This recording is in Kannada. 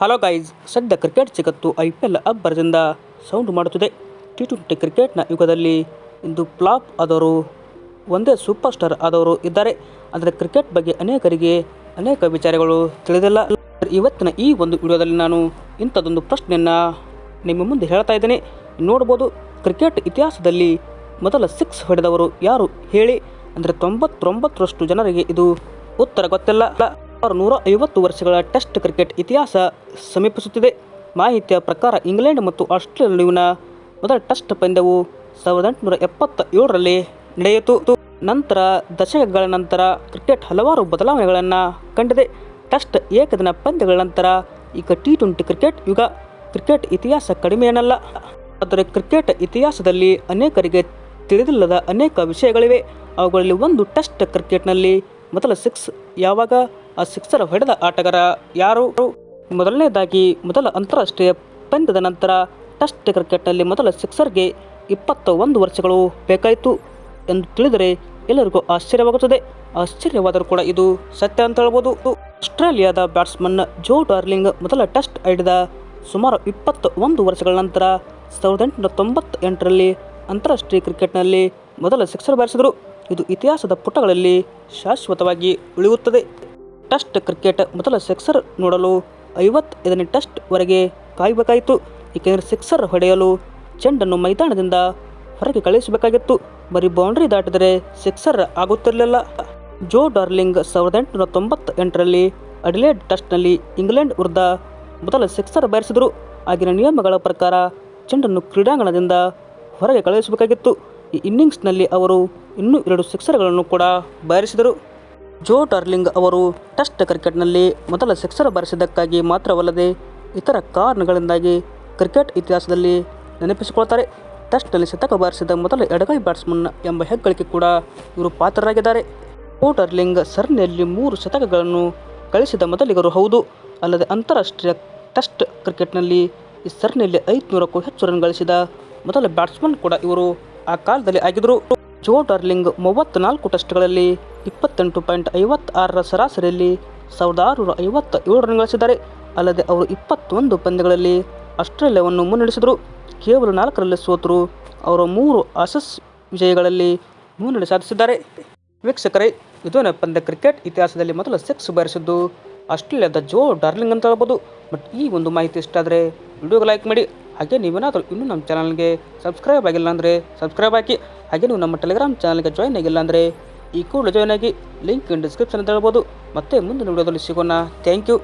ಹಲೋ ಗೈಸ್ ಸದ್ಯ ಕ್ರಿಕೆಟ್ ಜಗತ್ತು ಐ ಪಿ ಎಲ್ ಅಬ್ಬರದಿಂದ ಸೌಂಡ್ ಮಾಡುತ್ತಿದೆ. ಟಿ ಟ್ವೆಂಟಿ ಕ್ರಿಕೆಟ್ನ ಯುಗದಲ್ಲಿ ಇಂದು ಫ್ಲಾಪ್ ಆದವರು, ಒಂದೇ ಸೂಪರ್ ಸ್ಟಾರ್ ಆದವರು ಇದ್ದಾರೆ. ಅಂದರೆ ಕ್ರಿಕೆಟ್ ಬಗ್ಗೆ ಅನೇಕರಿಗೆ ಅನೇಕ ವಿಚಾರಗಳು ತಿಳಿದಿಲ್ಲ. ಇವತ್ತಿನ ಈ ಒಂದು ವಿಡಿಯೋದಲ್ಲಿ ನಾನು ಇಂಥದ್ದೊಂದು ಪ್ರಶ್ನೆಯನ್ನು ನಿಮ್ಮ ಮುಂದೆ ಹೇಳ್ತಾ ಇದ್ದೇನೆ. ನೋಡ್ಬೋದು ಕ್ರಿಕೆಟ್ ಇತಿಹಾಸದಲ್ಲಿ ಮೊದಲ ಸಿಕ್ಸ್ ಹೊಡೆದವರು ಯಾರು ಹೇಳಿ? ಅಂದರೆ ತೊಂಬತ್ತೊಂಬತ್ತರಷ್ಟು ಜನರಿಗೆ ಇದು ಉತ್ತರ ಗೊತ್ತಿಲ್ಲ. ಸುಮಾರು ನೂರ ಐವತ್ತು ವರ್ಷಗಳ ಟೆಸ್ಟ್ ಕ್ರಿಕೆಟ್ ಇತಿಹಾಸ ಸಮೀಪಿಸುತ್ತಿದೆ. ಮಾಹಿತಿಯ ಪ್ರಕಾರ ಇಂಗ್ಲೆಂಡ್ ಮತ್ತು ಆಸ್ಟ್ರೇಲಿಯಾ ನಡುವಿನ ಮೊದಲ ಟೆಸ್ಟ್ ಪಂದ್ಯವು ಸಾವಿರದ ಎಂಟುನೂರ ಎಪ್ಪತ್ತ ಏಳರಲ್ಲಿ ನಡೆಯಿತು. ನಂತರ ದಶಕಗಳ ನಂತರ ಕ್ರಿಕೆಟ್ ಹಲವಾರು ಬದಲಾವಣೆಗಳನ್ನು ಕಂಡಿದೆ. ಟೆಸ್ಟ್ ಏಕದಿನ ಪಂದ್ಯಗಳ ನಂತರ ಈಗ ಟಿ ಟ್ವೆಂಟಿ ಕ್ರಿಕೆಟ್ ಯುಗ. ಕ್ರಿಕೆಟ್ ಇತಿಹಾಸ ಕಡಿಮೆ ಏನಲ್ಲ ಆದರೆ ಕ್ರಿಕೆಟ್ ಇತಿಹಾಸದಲ್ಲಿ ಅನೇಕರಿಗೆ ತಿಳಿದಿಲ್ಲದ ಅನೇಕ ವಿಷಯಗಳಿವೆ. ಅವುಗಳಲ್ಲಿ ಒಂದು ಟೆಸ್ಟ್ ಕ್ರಿಕೆಟ್ನಲ್ಲಿ ಮೊದಲ ಸಿಕ್ಸ್ ಯಾವಾಗ? ಸಿಕ್ಸರ್ ಹೊಡೆದ ಆಟಗಾರ ಯಾರು? ಮೊದಲನೇದಾಗಿ ಮೊದಲ ಅಂತಾರಾಷ್ಟ್ರೀಯ ಪಂದ್ಯದ ನಂತರ ಟೆಸ್ಟ್ ಕ್ರಿಕೆಟ್ನಲ್ಲಿ ಮೊದಲ ಸಿಕ್ಸರ್ಗೆ ಇಪ್ಪತ್ತ ಒಂದು ವರ್ಷಗಳು ಬೇಕಾಯಿತು ಎಂದು ತಿಳಿದರೆ ಎಲ್ಲರಿಗೂ ಆಶ್ಚರ್ಯವಾಗುತ್ತದೆ. ಆಶ್ಚರ್ಯವಾದರೂ ಕೂಡ ಇದು ಸತ್ಯ ಅಂತ ಹೇಳ್ಬೋದು. ಆಸ್ಟ್ರೇಲಿಯಾದ ಬ್ಯಾಟ್ಸ್ಮನ್ ಜೋ ಡಾರ್ಲಿಂಗ್ ಮೊದಲ ಟೆಸ್ಟ್ ಆಡಿದ ಸುಮಾರು ಇಪ್ಪತ್ತ ಒಂದು ವರ್ಷಗಳ ನಂತರ ಸಾವಿರದ ಎಂಟುನೂರ ತೊಂಬತ್ತೆಂಟರಲ್ಲಿ ಅಂತಾರಾಷ್ಟ್ರೀಯ ಕ್ರಿಕೆಟ್ನಲ್ಲಿ ಮೊದಲ ಸಿಕ್ಸರ್ ಬಾರಿಸಿದರು ಇದು ಇತಿಹಾಸದ ಪುಟಗಳಲ್ಲಿ ಶಾಶ್ವತವಾಗಿ ಉಳಿಯುತ್ತದೆ. ಟೆಸ್ಟ್ ಕ್ರಿಕೆಟ್ ಮೊದಲ ಸಿಕ್ಸರ್ ನೋಡಲು ಐವತ್ತೈದನೇ ಟೆಸ್ಟ್ವರೆಗೆ ಕಾಯಬೇಕಾಯಿತು. ಏಕೆಂದರೆ ಸಿಕ್ಸರ್ ಹೊಡೆಯಲು ಚೆಂಡನ್ನು ಮೈದಾನದಿಂದ ಹೊರಗೆ ಕಳುಹಿಸಬೇಕಾಗಿತ್ತು ಬರೀ ಬೌಂಡ್ರಿ ದಾಟಿದರೆ ಸಿಕ್ಸರ್ ಆಗುತ್ತಿರಲಿಲ್ಲ. ಜೋ ಡಾರ್ಲಿಂಗ್ ಸಾವಿರದ ಎಂಟುನೂರ ತೊಂಬತ್ತೆಂಟರಲ್ಲಿ ಅಡಿಲೇಡ್ ಟೆಸ್ಟ್ನಲ್ಲಿ ಇಂಗ್ಲೆಂಡ್ ವಿರುದ್ಧ ಮೊದಲ ಸಿಕ್ಸರ್ ಬಾರಿಸಿದರು ಆಗಿನ ನಿಯಮಗಳ ಪ್ರಕಾರ ಚೆಂಡನ್ನು ಕ್ರೀಡಾಂಗಣದಿಂದ ಹೊರಗೆ ಕಳುಹಿಸಬೇಕಾಗಿತ್ತು ಈ ಇನ್ನಿಂಗ್ಸ್ನಲ್ಲಿ ಅವರು ಇನ್ನೂ ಎರಡು ಸಿಕ್ಸರ್ಗಳನ್ನು ಕೂಡ ಬಾರಿಸಿದರು ಜೋ ಟರ್ಲಿಂಗ್ ಅವರು ಟೆಸ್ಟ್ ಕ್ರಿಕೆಟ್ನಲ್ಲಿ ಮೊದಲ ಸಿಕ್ಸರ್ ಬಾರಿಸಿದ್ದಕ್ಕಾಗಿ ಮಾತ್ರವಲ್ಲದೆ ಇತರ ಕಾರಣಗಳಿಂದಾಗಿ ಕ್ರಿಕೆಟ್ ಇತಿಹಾಸದಲ್ಲಿ ನೆನಪಿಸಿಕೊಳ್ತಾರೆ. ಟೆಸ್ಟ್ನಲ್ಲಿ ಶತಕ ಬಾರಿಸಿದ ಮೊದಲ ಎಡಗೈ ಬ್ಯಾಟ್ಸ್ಮನ್ ಎಂಬ ಹೆಗ್ಗಳಿಕೆ ಕೂಡ ಇವರು ಪಾತ್ರರಾಗಿದ್ದಾರೆ. ಜೋ ಟರ್ಲಿಂಗ್ ಸರಣಿಯಲ್ಲಿ ಮೂರು ಶತಕಗಳನ್ನು ಗಳಿಸಿದ ಮೊದಲಿಗರು ಹೌದು. ಅಲ್ಲದೆ ಅಂತಾರಾಷ್ಟ್ರೀಯ ಟೆಸ್ಟ್ ಕ್ರಿಕೆಟ್ನಲ್ಲಿ ಈ ಸರಣಿಯಲ್ಲಿ ಐದುನೂರಕ್ಕೂ ಹೆಚ್ಚು ರನ್ ಗಳಿಸಿದ ಮೊದಲ ಬ್ಯಾಟ್ಸ್ಮನ್ ಕೂಡ ಇವರು ಆ ಕಾಲದಲ್ಲಿ ಆಗಿದ್ದರು. ಜೋ ಡರ್ಲಿಂಗ್ ಮೂವತ್ತ್ನಾಲ್ಕು ಟೆಸ್ಟ್ಗಳಲ್ಲಿ ಇಪ್ಪತ್ತೆಂಟು ಪಾಯಿಂಟ್ ಐವತ್ತಾರರ ಸರಾಸರಿಯಲ್ಲಿ ಸಾವಿರದ ಆರುನೂರ ಐವತ್ತ ಏಳು ರನ್ ಗಳಿಸಿದ್ದಾರೆ. ಅಲ್ಲದೆ ಅವರು ಇಪ್ಪತ್ತೊಂದು ಪಂದ್ಯಗಳಲ್ಲಿ ಆಸ್ಟ್ರೇಲಿಯಾವನ್ನು ಮುನ್ನಡೆಸಿದರು. ಕೇವಲ ನಾಲ್ಕರಲ್ಲಿ ಸೋತರು ಅವರ ಮೂರು ಆಸಸ್ ವಿಜಯಗಳಲ್ಲಿ ಮುನ್ನಡೆ ಸಾಧಿಸಿದ್ದಾರೆ. ವೀಕ್ಷಕರೇ, ಇದು ಪಂದ್ಯ ಕ್ರಿಕೆಟ್ ಇತಿಹಾಸದಲ್ಲಿ ಮೊದಲ ಸಿಕ್ಸ್ ಬಾರಿಸಿದ್ದು ಆಸ್ಟ್ರೇಲಿಯಾದ ಜೋ ಡಾರ್ಲಿಂಗ್ ಅಂತ ಹೇಳ್ಬೋದು. ಬಟ್ ಈ ಒಂದು ಮಾಹಿತಿ ಇಷ್ಟ ಆದರೆ ವಿಡಿಯೋಗೆ ಲೈಕ್ ಮಾಡಿ. ಹಾಗೆ ನೀವೇನಾದರೂ ಇನ್ನೂ ನಮ್ಮ ಚಾನಲ್ಗೆ ಸಬ್ಸ್ಕ್ರೈಬ್ ಆಗಿಲ್ಲ ಅಂದರೆ ಸಬ್ಸ್ಕ್ರೈಬ್ ಹಾಕಿ, ಹಾಗೆ ನೀವು ನಮ್ಮ ಟೆಲಿಗ್ರಾಮ್ ಚಾನಲ್ಗೆ ಜಾಯ್ನ್ ಆಗಿಲ್ಲ ಅಂದರೆ ಈ ಕೂಡಲೇ ಜಾಯ್ನ್ ಆಗಿ ಲಿಂಕ್ ಡಿಸ್ಕ್ರಿಪ್ಷನ್ ಅಂತ ಹೇಳ್ಬೋದು ಮತ್ತೆ ಮುಂದಿನ ವಿಡಿಯೋದಲ್ಲಿ ಸಿಗೋಣ. Thank you